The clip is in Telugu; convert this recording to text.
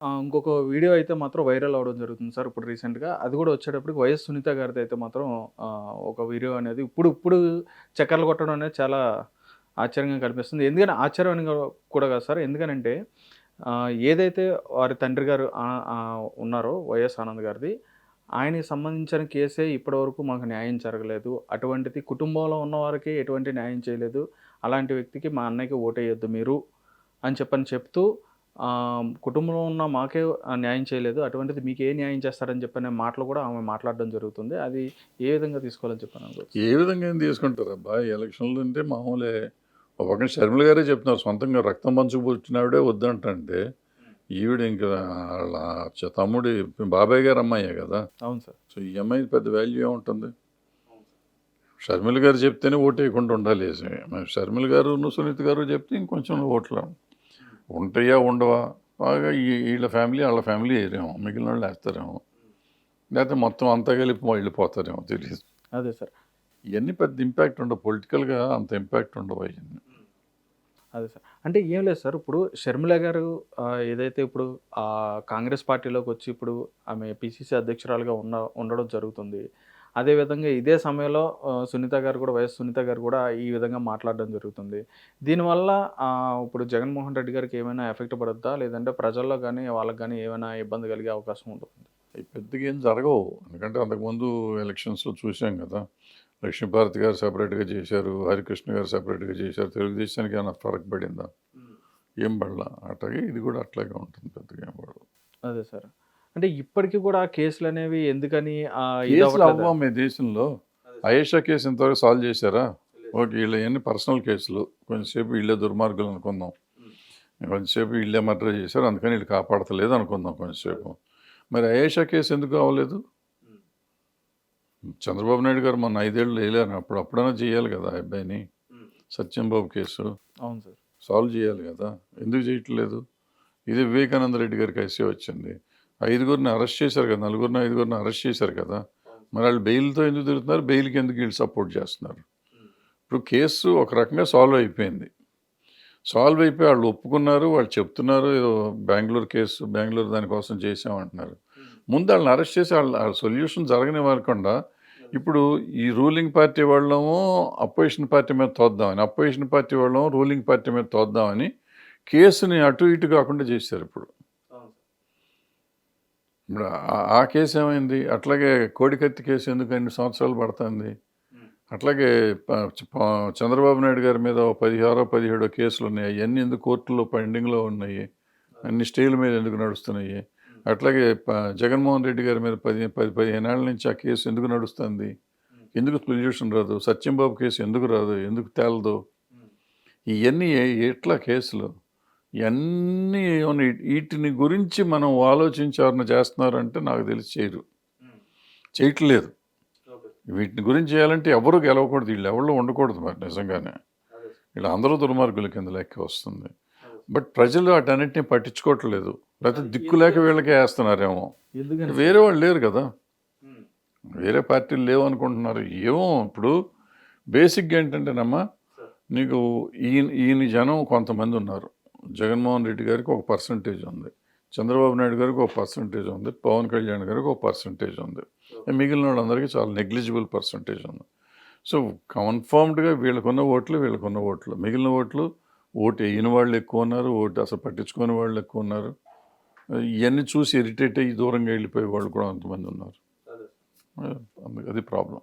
ఇంకొక వీడియో అయితే మాత్రం వైరల్ అవడం జరుగుతుంది సార్ ఇప్పుడు రీసెంట్‌గా. అది కూడా వచ్చేటప్పటికి వైఎస్ సునీత గారిది అయితే మాత్రం ఒక వీడియో అనేది ఇప్పుడు ఇప్పుడు చక్కర్లు కొట్టడం అనేది చాలా ఆశ్చర్యంగా కనిపిస్తుంది. ఎందుకని ఆశ్చర్యం కూడా కాదు సార్. ఎందుకనంటే ఏదైతే వారి తండ్రి గారు ఉన్నారో వైఎస్ ఆనంద్ గారిది ఆయనకి సంబంధించిన కేసే ఇప్పటివరకు మాకు న్యాయం జరగలేదు. అటువంటిది కుటుంబంలో ఉన్నవారికి ఎటువంటి న్యాయం చేయలేదు. అలాంటి వ్యక్తికి మా అన్నయ్యకి ఓటేయొద్దు మీరు అని చెప్పని చెప్తూ కుటుంబంలో ఉన్న మాకే న్యాయం చేయలేదు. అటువంటిది మీకు ఏ న్యాయం చేస్తారని చెప్పనే మాటలు కూడా ఆమె మాట్లాడడం జరుగుతుంది. అది ఏ విధంగా తీసుకోవాలని చెప్పని? ఏ విధంగా ఏం తీసుకుంటారబ్బా ఎలక్షన్లు అంటే మామూలే ఒక పక్కన షర్మిల గారే చెప్తున్నారు సొంతంగా రక్తం పంచుకు పుట్టినావిడే వద్దంటే ఈవిడ ఇంకా వాళ్ళ తమ్ముడి బాబాయ్ గారు అమ్మాయే కదా అవును సార్. సో ఈ అమ్మాయి పెద్ద వాల్యూ ఏముంటుంది షర్మిల గారు చెప్తేనే ఓటు వేయకుండా ఉండాలి షర్మిల గారు సునీత గారు చెప్తే ఇంకొంచెం ఓట్లు ఉంటాయా ఉండవా బాగా ఈ- వీళ్ళ ఫ్యామిలీ వాళ్ళ ఫ్యామిలీ వేయరేమో మిగిలిన వాళ్ళు వేస్తారేమో లేకపోతే మొత్తం అంతా కలిపి వెళ్ళిపోతారేమో తెలియదు అదే సార్. ఇవన్నీ పెద్ద ఇంపాక్ట్ ఉండవు పొలిటికల్గా అంత ఇంపాక్ట్ ఉండవు అవన్నీ అదే సార్. అంటే ఏం లేదు సార్. ఇప్పుడు షర్మిల గారు ఏదైతే ఇప్పుడు కాంగ్రెస్ పార్టీలోకి వచ్చి ఇప్పుడు ఆమె పీసీసీ అధ్యక్షురాలుగా ఉన్న ఉండడం జరుగుతుంది. అదేవిధంగా ఇదే సమయంలో సునీత గారు కూడా వైఎస్ సునీత గారు కూడా ఈ విధంగా మాట్లాడడం జరుగుతుంది. దీనివల్ల ఇప్పుడు జగన్మోహన్ రెడ్డి గారికి ఏమైనా ఎఫెక్ట్ పడుద్దా? లేదంటే ప్రజల్లో గానీ, వాళ్ళకి గానీ ఏమైనా ఇబ్బంది కలిగే అవకాశం ఉంటుందా? పెద్దగా ఏం జరగవు ఎందుకంటే అంతకుముందు ఎలక్షన్స్లో చూసాం కదా లక్ష్మీభారతి గారు సపరేట్గా చేశారు హరికృష్ణ గారు సపరేట్గా చేశారు తెలుగుదేశానికి ఏమైనా ఫరక్ పడిందా ఏం పడలా అట్లాగే ఇది కూడా అట్లాగే ఉంటుంది పెద్దగా ఏం పడదు అదే సార్. అంటే ఇప్పటికి కూడా ఎందుకని కేసులు అవ్వట్లేదా? అవ్వా మీ దేశంలో. అయేషా కేసు ఇంతవరకు సాల్వ్ చేశారా? ఓకే వీళ్ళ ఎన్ని పర్సనల్ కేసులు. కొంచెంసేపు వీళ్ళే దుర్మార్గులు అనుకుందాం. కొంచెంసేపు వీళ్ళే మర్డర్ చేశారు అందుకని వీళ్ళు కాపాడతలేదు అనుకుందాం కొంచెంసేపు. మరి అయేషా కేసు ఎందుకు అవ్వలేదు? చంద్రబాబు నాయుడు గారు మొన్న ఐదేళ్ళు వేయలేరు అప్పుడు అప్పుడైనా చేయాలి కదా ఆ అబ్బాయిని. సత్యంబాబు కేసు. అవును సార్. సాల్వ్ చేయాలి కదా. ఎందుకు చేయట్లేదు? ఇది వివేకానంద రెడ్డి గారి కేసే వచ్చింది. ఐదుగురిని అరెస్ట్ చేశారు కదా నలుగురిని ఐదుగురిని అరెస్ట్ చేశారు కదా మరి వాళ్ళు బెయిల్తో ఎందుకు తిరుగుతున్నారు? బెయిల్కి ఎందుకు వీళ్ళు సపోర్ట్ చేస్తున్నారు? ఇప్పుడు కేసు ఒక రకంగా సాల్వ్ అయిపోయింది. సాల్వ్ అయిపోయి వాళ్ళు ఒప్పుకున్నారు వాళ్ళు చెప్తున్నారు ఏదో బెంగళూరు కేసు బెంగళూరు దానికోసం చేసామంటున్నారు ముందు వాళ్ళని అరెస్ట్ చేసి వాళ్ళ సొల్యూషన్ జరగనివ్వకుండా ఇప్పుడు ఈ రూలింగ్ పార్టీ వాళ్ళము అపోజిషన్ పార్టీ మీద తోద్దామని అపోజిషన్ పార్టీ వాళ్ళము రూలింగ్ పార్టీ మీద తోద్దామని కేసుని అటు ఇటు కాకుండా చేశారు ఇప్పుడు. ఇప్పుడు ఆ- కేసు ఏమైంది? అట్లాగే కోడికత్తి కేసు ఎందుకు ఎన్ని సంవత్సరాలు పడుతుంది? అట్లాగే చంద్రబాబు నాయుడు గారి మీద పదిహారో పదిహేడో కేసులు ఉన్నాయి. అవన్నీ ఎందుకు కోర్టులో పెండింగ్లో ఉన్నాయి? అన్ని స్టేల మీద ఎందుకు నడుస్తున్నాయి? అట్లాగే జగన్మోహన్ రెడ్డి గారి మీద పది పది పదిహేను ఏళ్ళ నుంచి ఆ కేసు ఎందుకు నడుస్తుంది? ఎందుకు సొల్యూషన్ రాదు? సత్యంబాబు కేసు ఎందుకు రాదు? ఎందుకు తేలదు? ఇవన్నీ ఎట్లా కేసులు? ఇవన్నీ వీటిని గురించి మనం ఆలోచించారని చేస్తున్నారంటే నాకు తెలిసి చేయరు. చేయట్లేదు. వీటిని గురించి చేయాలంటే ఎవరు గెలవకూడదు. వీళ్ళు ఎవరు ఉండకూడదు మరి నిజంగానే. వీళ్ళు అందరూ దుర్మార్గుల కింద లెక్క వస్తుంది. బట్ ప్రజలు వాటన్నిటిని పట్టించుకోవట్లేదు. లేకపోతే దిక్కు లేక వీళ్ళకే వేస్తున్నారేమో. ఎందుకని వేరే వాళ్ళు లేరు కదా. వేరే పార్టీలు లేవు అనుకుంటున్నారు. ఏమో ఇప్పుడు బేసిక్గా ఏంటంటేనమ్మా నీకు ఈయన ఈయన జనం కొంతమంది ఉన్నారు. జగన్మోహన్ రెడ్డి గారికి ఒక పర్సంటేజ్ ఉంది. చంద్రబాబు నాయుడు గారికి ఒక పర్సంటేజ్ ఉంది. పవన్ కళ్యాణ్ గారికి ఒక పర్సంటేజ్ ఉంది. మిగిలిన వాళ్ళందరికీ చాలా నెగ్లిజిబుల్ పర్సంటేజ్ ఉంది. సో కన్ఫర్మ్డ్గా వీళ్ళకున్న ఓట్లు వీళ్ళకున్న ఓట్లు. మిగిలిన ఓట్లు ఓటు వేయని వాళ్ళు ఎక్కువ ఉన్నారు ఓటు అసలు పట్టించుకోని వాళ్ళు ఎక్కువ ఉన్నారు. ఇవన్నీ చూసి ఇరిటేట్ అయ్యి దూరంగా వెళ్ళిపోయే వాళ్ళు కూడా అంతమంది ఉన్నారు. అది. ప్రాబ్లం.